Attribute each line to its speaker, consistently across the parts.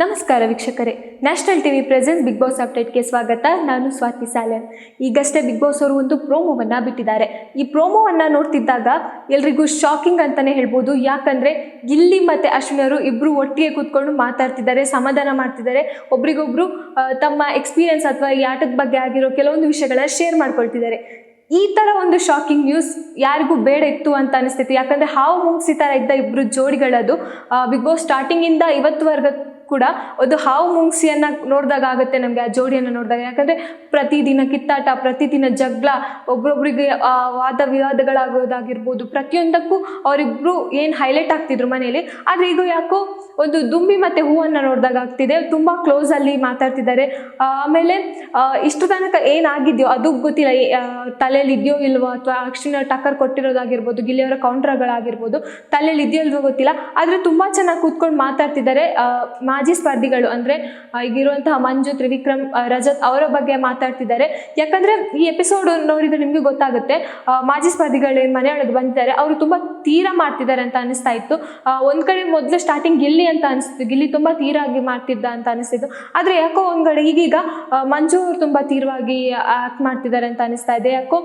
Speaker 1: ನಮಸ್ಕಾರ ವೀಕ್ಷಕರೇ. National TV present Big Boss ಅಪ್ಡೇಟ್ಗೆ ಸ್ವಾಗತ. ನಾನು ಸ್ವಾತಿ ಸಾಲನ್ ಈಗಷ್ಟೇ ಬಿಗ್ ಬಾಸ್ ಅವರು ಒಂದು ಪ್ರೋಮೋವನ್ನು ಬಿಟ್ಟಿದ್ದಾರೆ. ಈ ಪ್ರೋಮೋವನ್ನು ನೋಡ್ತಿದ್ದಾಗ ಎಲ್ರಿಗೂ ಶಾಕಿಂಗ್ ಅಂತಲೇ ಹೇಳ್ಬೋದು. ಯಾಕಂದರೆ ಗಿಲ್ಲಿ ಮತ್ತು ಅಶ್ವಿನ್ ಅವರು ಇಬ್ಬರು ಒಟ್ಟಿಗೆ ಕೂತ್ಕೊಂಡು ಮಾತಾಡ್ತಿದ್ದಾರೆ, ಸಮಾಧಾನ ಮಾಡ್ತಿದ್ದಾರೆ. ಒಬ್ರಿಗೊಬ್ರು ತಮ್ಮ ಎಕ್ಸ್ಪೀರಿಯನ್ಸ್ ಅಥವಾ ಈ ಆಟದ ಬಗ್ಗೆ ಆಗಿರೋ ಕೆಲವೊಂದು ವಿಷಯಗಳನ್ನ ಶೇರ್ ಮಾಡ್ಕೊಳ್ತಿದ್ದಾರೆ. ಈ ಥರ ಒಂದು ಶಾಕಿಂಗ್ ನ್ಯೂಸ್ ಯಾರಿಗೂ ಬೇಡ ಇತ್ತು ಅಂತ ಅನಿಸ್ತಿತ್ತು. ಯಾಕಂದರೆ ಹಾವು ಮುಂಗ್ಸಿ ಥರ ಇದ್ದ ಇಬ್ಬರು ಜೋಡಿಗಳದು ಬಿಗ್ ಬಾಸ್ ಸ್ಟಾರ್ಟಿಂಗಿಂದ ಇವತ್ತುವರೆಗೂ ಕೂಡ ಒಂದು ಹಾವು ಮುಂಗ್ಸಿಯನ್ನ ನೋಡಿದಾಗ ಆಗುತ್ತೆ ನಮಗೆ ಆ ಜೋಡಿಯನ್ನು ನೋಡಿದಾಗ. ಯಾಕಂದ್ರೆ ಪ್ರತಿದಿನ ಕಿತ್ತಾಟ ಪ್ರತಿದಿನ ಜಗಳ ಒಬ್ಬೊಬ್ರಿಗೆ ಆ, ವಾದ ವಿವಾದಗಳಾಗೋದಾಗಿರ್ಬೋದು ಪ್ರತಿಯೊಂದಕ್ಕೂ ಅವರಿಬ್ರು ಏನು ಹೈಲೈಟ್ ಆಗ್ತಿದ್ರು ಮನೆಯಲ್ಲಿ ಆದ್ರೆ ಈಗ ಯಾಕೋ ಒಂದು ದುಂಬಿ ಮತ್ತೆ ಹೂವನ್ನ ನೋಡಿದಾಗ ಆಗ್ತಿದೆ. ತುಂಬಾ ಕ್ಲೋಸ್ ಅಲ್ಲಿ ಮಾತಾಡ್ತಿದ್ದಾರೆ. ಆಮೇಲೆ ಇಷ್ಟು ತನಕ ಏನಾಗಿದೆಯೋ ಅದು ಗೊತ್ತಿಲ್ಲ. ತಲೆಯಲ್ಲಿ ಇದೆಯೋ ಇಲ್ವೋ ಅಥವಾ ಅಕ್ಷಿನ ಟಕ್ಕರ್ ಕೊಟ್ಟಿರೋದಾಗಿರ್ಬೋದು ಗಿಲಿಯವರ ಕೌಂಟರ್ಗಳಾಗಿರ್ಬೋದು ತಲೆಯಲ್ಲಿ ಇದೆಯೋ ಇಲ್ವೋ ಗೊತ್ತಿಲ್ಲ. ಆದ್ರೆ ತುಂಬಾ ಚೆನ್ನಾಗಿ ಕೂತ್ಕೊಂಡು ಮಾತಾಡ್ತಿದ್ದಾರೆ. ಮಾಜಿ ಸ್ಪರ್ಧಿಗಳು ಅಂದ್ರೆ ಈಗಿರುವಂತಹ ಮಂಜು, ತ್ರಿವಿಕ್ರಮ್ ರಜತ್ ಅವರ ಬಗ್ಗೆ ಮಾತಾಡ್ತಿದ್ದಾರೆ. ಯಾಕಂದ್ರೆ ಈ ಎಪಿಸೋಡ್ ನೋಡಿದ್ರೆ ನಿಮ್ಗೆ ಗೊತ್ತಾಗುತ್ತೆ ಮಾಜಿ ಸ್ಪರ್ಧಿಗಳು ಏನ್ ಮನೆಯೊಳಗೆ ಬಂದಿದ್ದಾರೆ, ಅವರು ತುಂಬಾ ತೀರ ಮಾಡ್ತಿದ್ದಾರೆ ಅಂತ ಅನಿಸ್ತಾ ಇತ್ತು. ಒಂದ್ ಕಡೆ ಮೊದ್ಲು ಸ್ಟಾರ್ಟಿಂಗ್ ಗಿಲ್ಲಿ ಅಂತ ಅನಿಸ್ತು ಗಿಲ್ಲಿ ತುಂಬಾ ತೀರಾಗಿ ಮಾಡ್ತಿದ್ದ ಅಂತ ಅನಿಸ್ತಿತ್ತು. ಆದ್ರೆ ಯಾಕೋ ಒಂದ್ ಕಡೆ ಈಗೀಗ ಮಂಜು ಅವರು ತುಂಬಾ ತೀರವಾಗಿ ಆಕ್ಟ್ ಮಾಡ್ತಿದ್ದಾರೆ ಅಂತ ಅನಿಸ್ತಾ ಇದೆ. ಯಾಕೋ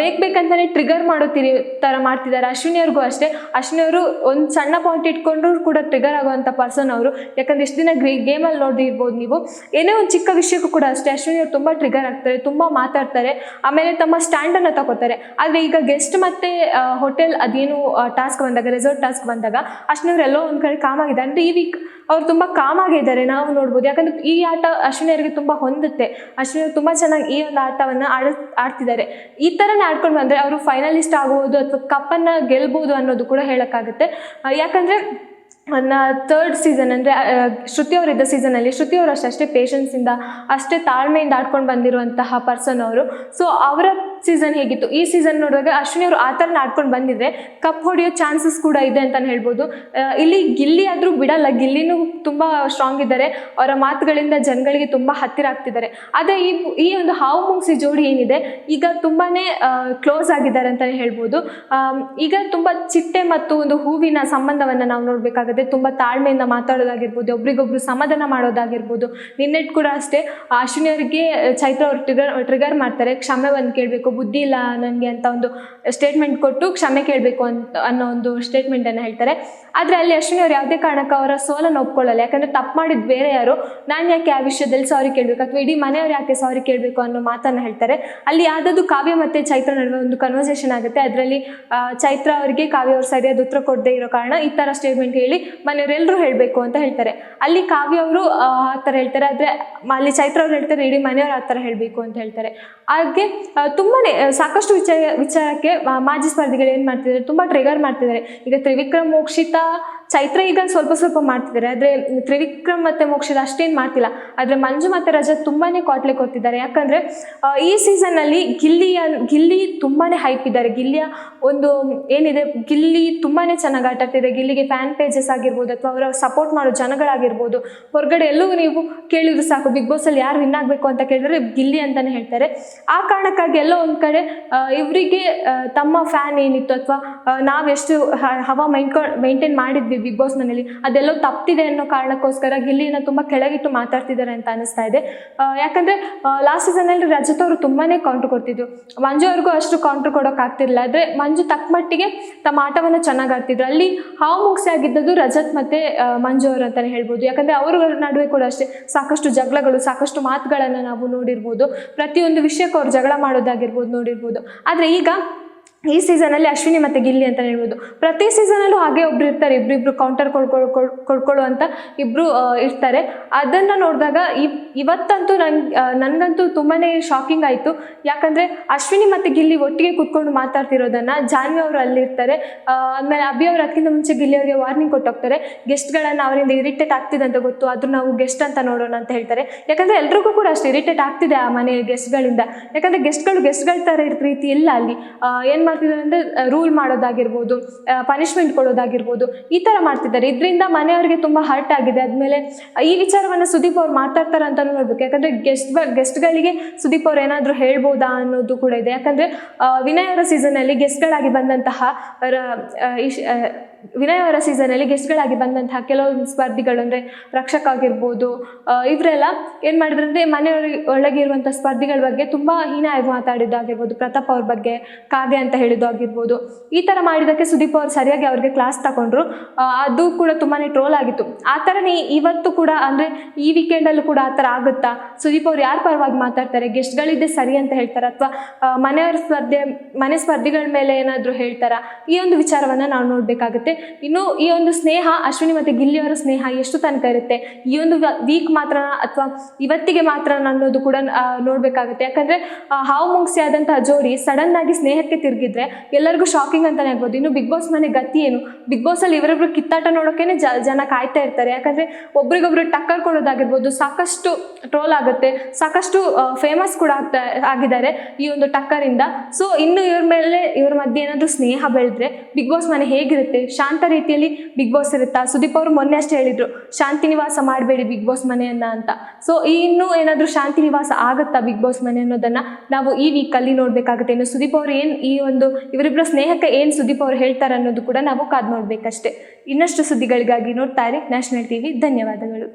Speaker 1: ಬೇಕ್ ಬೇಕಂತಾನೆ ಟ್ರಿಗರ್ ಮಾಡೋ ತೀರಿ, ತರ ಮಾಡ್ತಿದ್ದಾರೆ. ಅಶ್ವಿನಿ ಅವ್ರಿಗೂ ಅಷ್ಟೇ. ಅಶ್ವಿನಿ ಅವರು ಒಂದು ಸಣ್ಣ ಪಾಯಿಂಟ್ ಇಟ್ಕೊಂಡ್ರು ಕೂಡ ಟ್ರಿಗರ್ ಆಗುವಂತ ಪರ್ಸನ್ ಅವರು. ಯಾಕಂದ್ರೆ ಇಷ್ಟು ದಿನ ಗ್ರೇ ಗೇಮಲ್ಲಿ ನೋಡಿರ್ಬೋದು ನೀವು. ಏನೇ ಒಂದು ಚಿಕ್ಕ ವಿಷಯಕ್ಕೂ ಕೂಡ ಅಷ್ಟೇ, ಅಶ್ವಿನಿ ಅವರು ತುಂಬ ಟ್ರಿಗರ್ ಆಗ್ತಾರೆ, ತುಂಬ ಮಾತಾಡ್ತಾರೆ, ಆಮೇಲೆ ತಮ್ಮ ಸ್ಟ್ಯಾಂಡನ್ನು ತಗೋತಾರೆ. ಆದರೆ ಈಗ ಗೆಸ್ಟ್ ಮತ್ತೆ ಹೋಟೆಲ್ ಅದೇನು ಟಾಸ್ಕ್ ಬಂದಾಗ ರೆಸಾರ್ಟ್ ಟಾಸ್ಕ್ ಬಂದಾಗ, ಅಶ್ವಿನಿ ಅವ್ರು ಎಲ್ಲೋ ಒಂದು ಕಡೆ ಕಾಮ್ ಆಗಿದೆ ಅಂದ್ರೆ ಈ ವೀಕ್ ಅವ್ರು ತುಂಬ ಕಾಮ್ ಆಗಿದ್ದಾರೆ, ನಾವು ನೋಡ್ಬೋದು. ಯಾಕಂದ್ರೆ ಈ ಆಟ ಅಶ್ವಿನಿ ಅವರಿಗೆ ತುಂಬ ಹೊಂದುತ್ತೆ. ಅಶ್ವಿನಿ ಅವ್ರು ತುಂಬ ಚೆನ್ನಾಗಿ ಈ ಒಂದು ಆಟವನ್ನು ಆಡ ಆಡ್ತಿದ್ದಾರೆ. ಈ ಥರನೇ ಆಡ್ಕೊಂಡು ಬಂದರೆ ಅವರು ಫೈನಲಿಸ್ಟ್ ಆಗ್ಬೋದು ಅಥವಾ ಕಪ್ಪನ್ನು ಗೆಲ್ಬೋದು ಅನ್ನೋದು ಕೂಡ ಹೇಳೋಕ್ಕಾಗುತ್ತೆ. ಯಾಕಂದ್ರೆ ನನ್ನ ಥರ್ಡ್ ಸೀಸನ್ ಅಂದರೆ ಶ್ರುತಿ ಅವರಿದ್ದ ಸೀಸನಲ್ಲಿ ಶ್ರುತಿ ಅವರು ಅಷ್ಟೇ ಪೇಷನ್ಸಿಂದ ಅಷ್ಟೇ ತಾಳ್ಮೆಯಿಂದ ಆಡ್ಕೊಂಡು ಬಂದಿರುವಂತಹ ಪರ್ಸನ್ ಅವರು. ಸೊ ಅವರ ಸೀಸನ್ ಹೇಗಿತ್ತು? ಈ ಸೀಸನ್ ನೋಡಿದಾಗ ಅಶ್ವಿನಿ ಅವರು ಆ ಥರನ ಆಡ್ಕೊಂಡು ಬಂದಿದ್ರೆ ಕಪ್ ಹೊಡೆಯೋ ಚಾನ್ಸಸ್ ಕೂಡ ಇದೆ ಅಂತಲೇ ಹೇಳ್ಬೋದು. ಇಲ್ಲಿ ಗಿಲ್ಲಿ ಆದರೂ ಬಿಡಲ್ಲ. ಗಿಲ್ಲಿನೂ ತುಂಬ ಸ್ಟ್ರಾಂಗ್ ಇದ್ದಾರೆ. ಅವರ ಮಾತುಗಳಿಂದ ಜನಗಳಿಗೆ ತುಂಬ ಹತ್ತಿರ ಆಗ್ತಿದ್ದಾರೆ. ಆದರೆ ಈ ಈ ಒಂದು ಹಾವು ಮುಂಗ್ಸಿ ಜೋಡಿ ಏನಿದೆ, ಈಗ ತುಂಬಾ ಕ್ಲೋಸ್ ಆಗಿದ್ದಾರೆ ಅಂತಲೇ ಹೇಳ್ಬೋದು. ಈಗ ತುಂಬ ಚಿಟ್ಟೆ ಮತ್ತು ಒಂದು ಹೂವಿನ ಸಂಬಂಧವನ್ನು ನಾವು ನೋಡಬೇಕಾಗುತ್ತೆ. ತುಂಬ ತಾಳ್ಮೆಯಿಂದ ಮಾತಾಡೋದಾಗಿರ್ಬೋದು, ಒಬ್ರಿಗೊಬ್ರು ಸಮಾಧಾನ ಮಾಡೋದಾಗಿರ್ಬೋದು. ನಿನ್ನೆಟ್ ಕೂಡ ಅಷ್ಟೇ ಅಶ್ವಿನಿ ಅವರಿಗೆ ಚೈತ್ರ ಅವರು ಟ್ರಿಗರ್ ಟ್ರಿಗರ್ ಮಾಡ್ತಾರೆ. ಕ್ಷಮೆ ಒಂದು ಕೇಳಬೇಕು. ಬುದ್ಧಿ ಇಲ್ಲ ನನಗೆ ಅಂತ ಒಂದು ಸ್ಟೇಟ್ಮೆಂಟ್ ಕೊಟ್ಟು ಕ್ಷಮೆ ಕೇಳಬೇಕು ಅಂತ ಅನ್ನೋ ಒಂದು ಸ್ಟೇಟ್ಮೆಂಟನ್ನು ಹೇಳ್ತಾರೆ. ಆದರೆ ಅಲ್ಲಿ ಅಶ್ವಿನಿ ಅವ್ರು ಯಾವುದೇ ಕಾರಣಕ್ಕೆ ಅವರ ಸೋಲನ್ನು ಒಪ್ಕೊಳ್ಳಲ್ಲ. ಯಾಕಂದರೆ ತಪ್ಪು ಮಾಡಿದ್ದು ಬೇರೆ ಯಾರು? ನಾನು ಯಾಕೆ ಆ ವಿಷಯದಲ್ಲಿ ಸಾರಿ ಕೇಳಬೇಕು? ಅಥವಾ ಇಡೀ ಮನೆಯವ್ರು ಯಾಕೆ ಸಾರಿ ಕೇಳಬೇಕು ಅನ್ನೋ ಮಾತನ್ನು ಹೇಳ್ತಾರೆ. ಅಲ್ಲಿ ಯಾವುದಾದ್ರು ಕಾವ್ಯ ಮತ್ತು ಚೈತ್ರ ನಡುವೆ ಒಂದು ಕನ್ವರ್ಸೇಷನ್ ಆಗುತ್ತೆ. ಅದರಲ್ಲಿ ಚೈತ್ರ ಅವರಿಗೆ ಕಾವ್ಯ ಅವ್ರು ಸರಿಯಾದ ಉತ್ತರ ಕೊಡದೇ ಇರೋ ಕಾರಣ ಈ ಥರ ಸ್ಟೇಟ್ಮೆಂಟ್ ಹೇಳಿ ಮನೆಯವರೆಲ್ಲರೂ ಹೇಳಬೇಕು ಅಂತ ಹೇಳ್ತಾರೆ. ಅಲ್ಲಿ ಕಾವ್ಯ ಅವರು ಆ ಥರ ಹೇಳ್ತಾರೆ. ಆದರೆ ಅಲ್ಲಿ ಚೈತ್ರ ಅವ್ರು ಹೇಳ್ತಾರೆ ಇಡೀ ಮನೆಯವರು ಆ ಥರ ಹೇಳಬೇಕು ಅಂತ ಹೇಳ್ತಾರೆ. ಹಾಗೆ ಆ, ತುಂಬಾನೇ ಸಾಕಷ್ಟು ವಿಚಾರ ವಿಚಾರಕ್ಕೆ ಮಾಜಿ ಸ್ಪರ್ಧಿಗಳು ಏನು ಮಾಡ್ತಿದ್ದಾರೆ ತುಂಬ ಟ್ರಿಗರ್ ಮಾಡ್ತಿದ್ದಾರೆ. ಈಗ ತ್ರಿವಿಕ್ರಮ್ ಮೋಕ್ಷಿತಾ ಚೈತ್ರ ಈಗ ಸ್ವಲ್ಪ ಸ್ವಲ್ಪ ಮಾಡ್ತಿದ್ದಾರೆ. ಆದರೆ ತ್ರಿವಿಕ್ರಮ್ ಮತ್ತು ಮೋಕ್ಷದ ಅಷ್ಟೇನು ಮಾಡ್ತಿಲ್ಲ. ಆದರೆ ಮಂಜು ಮತ್ತು ರಜತ್ ತುಂಬಾನೇ ಕಾಟ್ಲೆ ಕೊಡ್ತಿದ್ದಾರೆ. ಯಾಕಂದರೆ ಈ ಸೀಸನ್ನಲ್ಲಿ ಗಿಲ್ಲಿಯ, ಗಿಲ್ಲಿ ತುಂಬಾ ಹೈಪ್ ಇದ್ದಾರೆ. ಗಿಲ್ಲಿಯ ಒಂದು ಏನಿದೆ, ಗಿಲ್ಲಿ ತುಂಬಾ ಚೆನ್ನಾಗಿ ಆಟ ಆಡ್ತಿದೆ. ಗಿಲ್ಲಿಗೆ ಫ್ಯಾನ್ ಪೇಜಸ್ ಆಗಿರ್ಬೋದು ಅಥವಾ ಅವರ ಸಪೋರ್ಟ್ ಮಾಡೋ ಜನಗಳಾಗಿರ್ಬೋದು. ಹೊರಗಡೆ ಎಲ್ಲೂ ನೀವು ಕೇಳಿದ್ರು ಸಾಕು, ಬಿಗ್ ಬಾಸಲ್ಲಿ ಯಾರು ವಿನ್ ಆಗಬೇಕು? ಅಂತ ಕೇಳಿದ್ರೆ ಗಿಲ್ಲಿ ಅಂತಲೇ ಹೇಳ್ತಾರೆ. ಆ ಕಾರಣಕ್ಕಾಗಿ ಎಲ್ಲೋ ಒಂದು ಕಡೆ ಇವರಿಗೆ ತಮ್ಮ ಫ್ಯಾನ್ ಏನಿತ್ತು ಅಥವಾ ನಾವೆಷ್ಟು ಎಷ್ಟು ಹವಾ ಮೈಂಡ್ಕೊ ಮೈಂಟೈನ್ ಮಾಡಿದ್ವಿ ಬಿಗ್ ಬಾಸ್ ಮನೇಲಿ ಅದೆಲ್ಲೋ ತಪ್ಪಿದೆ ಅನ್ನೋ ಕಾರಣಕ್ಕೋಸ್ಕರ ಗಿಲ್ಲಿನ ತುಂಬ ಕೆಳಗಿಟ್ಟು ಮಾತಾಡ್ತಿದ್ದಾರೆ ಅಂತ ಅನಿಸ್ತಾ ಇದೆ. ಯಾಕಂದ್ರೆ ಲಾಸ್ಟ್ ಸೀಸನಲ್ಲಿ ರಜತ್ ಅವರು ತುಂಬಾನೇ ಕೌಂಟರ್ ಕೊಡ್ತಿದ್ರು. ಮಂಜು ಅವ್ರಿಗೂ ಅಷ್ಟು ಕೌಂಟರ್ ಕೊಡೋಕ್ಕಾಗ್ತಿರಲಿಲ್ಲ ಆದರೆ ಮಂಜು ತಕ್ಕ ಮಟ್ಟಿಗೆ ತಮ್ಮ ಆಟವನ್ನು ಚೆನ್ನಾಗಿ ಆಡ್ತಿದ್ರು. ಅಲ್ಲಿ ಹಾವು ಮುಗಿಸಿ ಆಗಿದ್ದದ್ದು ರಜತ್ ಮತ್ತೆ ಮಂಜು ಅವರು ಅಂತಾನೆ ಹೇಳ್ಬೋದು. ಯಾಕಂದ್ರೆ ಅವರ ನಡುವೆ ಕೂಡ ಅಷ್ಟೇ ಸಾಕಷ್ಟು ಜಗಳಗಳು, ಸಾಕಷ್ಟು ಮಾತುಗಳನ್ನು ನಾವು ನೋಡಿರ್ಬೋದು. ಪ್ರತಿಯೊಂದು ವಿಷಯಕ್ಕೂ ಅವ್ರು ಜಗಳ ಮಾಡೋದಾಗಿರ್ಬೋದು ನೋಡಿರ್ಬೋದು. ಆದರೆ ಈಗ ಈ ಸೀಸನಲ್ಲಿ ಅಶ್ವಿನಿ ಮತ್ತು ಗಿಲ್ಲಿ ಅಂತ ಹೇಳ್ಬೋದು. ಪ್ರತಿ ಸೀಸನಲ್ಲೂ ಹಾಗೆ ಒಬ್ರು ಇರ್ತಾರೆ. ಇಬ್ಬರಿಬ್ರು ಕೌಂಟರ್ ಕೊಡ್ಕೊಳ್ ಕೊಡ್ಕೊಳ್ಳೋ ಅಂತ ಇಬ್ಬರು ಇರ್ತಾರೆ. ಅದನ್ನು ನೋಡಿದಾಗ ಇವ್ ಇವತ್ತಂತೂ ನಂಗೆ ನನಗಂತೂ ತುಂಬಾ ಶಾಕಿಂಗ್ ಆಯಿತು. ಯಾಕಂದರೆ ಅಶ್ವಿನಿ ಮತ್ತು ಗಿಲ್ಲಿ ಒಟ್ಟಿಗೆ ಕೂತ್ಕೊಂಡು ಮಾತಾಡ್ತಿರೋದನ್ನು ಜಾನ್ವಿ ಅವರು ಅಲ್ಲಿರ್ತಾರೆ. ಆಮೇಲೆ ಅಭಿ ಅವರು ಅದಕ್ಕಿಂತ ಮುಂಚೆ ಗಿಲ್ಲಿ ಅವರಿಗೆ ವಾರ್ನಿಂಗ್ ಕೊಟ್ಟೋಗ್ತಾರೆ ಗೆಸ್ಟ್ಗಳನ್ನು ಅವರಿಂದ ಇರಿಟೇಟ್ ಆಗ್ತಿದೆ ಅಂತ ಗೊತ್ತು. ಆದರೂ ನಾವು ಗೆಸ್ಟ್ ಅಂತ ನೋಡೋಣ ಅಂತ ಹೇಳ್ತಾರೆ. ಯಾಕಂದರೆ ಎಲ್ರಿಗೂ ಕೂಡ ಅಷ್ಟು ಇರಿಟೇಟ್ ಆಗ್ತಿದೆ ಆ ಮನೆ ಗೆಸ್ಟ್ಗಳಿಂದ ಯಾಕಂದರೆ ಗೆಸ್ಟ್ಗಳು ಗೆಸ್ಟ್ಗಳ ಥರ ರೀತಿ ಇಲ್ಲ ಅಲ್ಲಿ. ಏನು ಮಾಡ್ತಿದ್ದಾರೆ ಅಂದರೆ ರೂಲ್ ಮಾಡೋದಾಗಿರ್ಬೋದು ಪನಿಷ್ಮೆಂಟ್ ಕೊಡೋದಾಗಿರ್ಬೋದು, ಈ ಥರ ಮಾಡ್ತಿದ್ದಾರೆ. ಇದರಿಂದ ಮನೆಯವರಿಗೆ ತುಂಬ ಹರ್ಟ್ ಆಗಿದೆ. ಆದಮೇಲೆ ಈ ವಿಚಾರವನ್ನು ಸುದೀಪ್ ಅವ್ರು ಮಾತಾಡ್ತಾರೆ ಅಂತಲೂ ನೋಡ್ಬೇಕು. ಯಾಕಂದರೆ ಗೆಸ್ಟ್ ಗೆಸ್ಟ್ಗಳಿಗೆ ಸುದೀಪ್ ಅವ್ರು ಏನಾದರೂ ಹೇಳ್ಬೋದಾ ಅನ್ನೋದು ಕೂಡ ಇದೆ. ಯಾಕಂದರೆ ವಿನಯ್ ಅವರ ಸೀಸನಲ್ಲಿ ಗೆಸ್ಟ್ಗಳಾಗಿ ಬಂದಂತಹ ವಿನಯ್ ಅವರ ಸೀಸನಲ್ಲಿ ಗೆಸ್ಟ್ಗಳಾಗಿ ಬಂದಂತಹ ಕೆಲವೊಂದು ಸ್ಪರ್ಧಿಗಳು ಅಂದರೆ ರಕ್ಷಕ್ ಆಗಿರ್ಬೋದು ಇವರೆಲ್ಲ ಏನು ಮಾಡಿದ್ರು ಅಂದರೆ ಮನೆಯವ್ರಿಗೆ ಒಳಗೆ ಇರುವಂಥ ಸ್ಪರ್ಧಿಗಳ ಬಗ್ಗೆ ತುಂಬ ಮಾತಾಡಿದ್ದು ಆಗಿರ್ಬೋದು ಪ್ರತಾಪ್ ಅವ್ರ ಬಗ್ಗೆ ಕಾಗೆ ಅಂತ ಹೇಳಿದ್ದು ಆಗಿರ್ಬೋದು ಈ ಥರ ಮಾಡಿದ್ದಕ್ಕೆ ಸುದೀಪ್ ಅವರು ಸರಿಯಾಗಿ ಅವ್ರಿಗೆ ಕ್ಲಾಸ್ ತಗೊಂಡ್ರು. ಅದು ಕೂಡ ತುಂಬಾ ಟ್ರೋಲ್ ಆಗಿತ್ತು. ಆ ಥರನೇ ಇವತ್ತು ಕೂಡ ಅಂದರೆ ಈ ವೀಕೆಂಡಲ್ಲೂ ಕೂಡ ಆ ಥರ ಆಗುತ್ತಾ? ಸುದೀಪ್ ಅವ್ರು ಯಾರ ಪರವಾಗಿ ಮಾತಾಡ್ತಾರೆ? ಗೆಸ್ಟ್ಗಳಿದ್ದೆ ಸರಿ ಅಂತ ಹೇಳ್ತಾರೆ? ಅಥವಾ ಮನೆಯವ್ರ ಸ್ಪರ್ಧೆ, ಮನೆ ಸ್ಪರ್ಧಿಗಳ ಮೇಲೆ ಏನಾದರೂ ಹೇಳ್ತಾರಾ? ಈ ಒಂದು ವಿಚಾರವನ್ನು ನಾವು ನೋಡಬೇಕಾಗುತ್ತೆ. ಇನ್ನು ಈ ಒಂದು ಸ್ನೇಹ, ಅಶ್ವಿನಿ ಮತ್ತು ಗಿಲ್ಲಿಯವರ ಸ್ನೇಹ ಎಷ್ಟು ತನಕ ಇರುತ್ತೆ? ಈ ಒಂದು ವೀಕ್ ಮಾತ್ರ ಅಥವಾ ಇವತ್ತಿಗೆ ಮಾತ್ರ ಅನ್ನೋದು ಕೂಡ ನೋಡ್ಬೇಕಾಗುತ್ತೆ. ಯಾಕಂದ್ರೆ ಹಾವು ಮುಂಗ್ಸಿ ಆದಂತಹ ಜೋಡಿ ಸಡನ್ ಆಗಿ ಸ್ನೇಹಕ್ಕೆ ತಿರುಗಿದ್ರೆ ಎಲ್ಲರಿಗೂ ಶಾಕಿಂಗ್ ಅಂತಾನೆ ಆಗ್ಬೋದು ಇನ್ನು ಬಿಗ್ ಬಾಸ್ ಮನೆ ಗತಿ ಏನು? ಬಿಗ್ ಬಾಸಲ್ಲಿ ಇವರೊಬ್ರು ಕಿತ್ತಾಟ ನೋಡೋಕ್ಕೇ ಜನ ಕಾಯ್ತಾ ಇರ್ತಾರೆ. ಯಾಕಂದರೆ ಒಬ್ರಿಗೊಬ್ರು ಟಕ್ಕರ್ ಕೊಡೋದಾಗಿರ್ಬೋದು, ಸಾಕಷ್ಟು ಟ್ರೋಲ್ ಆಗುತ್ತೆ. ಸಾಕಷ್ಟು ಫೇಮಸ್ ಕೂಡ ಆಗ್ತಾ, ಆಗಿದ್ದಾರೆ ಈ ಒಂದು ಟಕ್ಕರಿಂದ. ಸೊ ಇನ್ನು ಇವ್ರ ಮೇಲೆ, ಇವ್ರ ಮಧ್ಯೆ ಏನಾದರೂ ಸ್ನೇಹ ಬೆಳೆದ್ರೆ ಬಿಗ್ ಬಾಸ್ ಮನೆ ಹೇಗಿರುತ್ತೆ? ಶಾಂತ ರೀತಿಯಲ್ಲಿ ಬಿಗ್ ಬಾಸ್ ಇರುತ್ತಾ? ಸುದೀಪ್ ಅವರು ಮೊನ್ನೆ ಅಷ್ಟೇ ಹೇಳಿದ್ರು, ಶಾಂತಿ ನಿವಾಸ ಮಾಡಬೇಡಿ ಬಿಗ್ ಬಾಸ್ ಮನೆಯನ್ನ ಅಂತ. ಸೊ ಇನ್ನೂ ಏನಾದರೂ ಶಾಂತಿ ನಿವಾಸ ಆಗುತ್ತಾ ಬಿಗ್ ಬಾಸ್ ಮನೆ ಅನ್ನೋದನ್ನ? ನಾವು ಈ ವೀಕಲ್ಲಿ ನೋಡಬೇಕಾಗುತ್ತೆ. ಇನ್ನು ಸುದೀಪ್ ಅವರು ಏನು ಈ ಒಂದು ಇವರಿಬ್ಬರ ಸ್ನೇಹಕ್ಕೆ ಏನು ಸುದೀಪ್ ಅವರು ಹೇಳ್ತಾರೆ ಅನ್ನೋದು ಕೂಡ ನಾವು ಕಾದು ನೋಡಬೇಕಷ್ಟೇ. ಇನ್ನಷ್ಟು ಸುದ್ದಿಗಳಿಗಾಗಿ ನೋಡ್ತಾರೆ ನ್ಯಾಷನಲ್ ಟಿವಿ ಧನ್ಯವಾದಗಳು.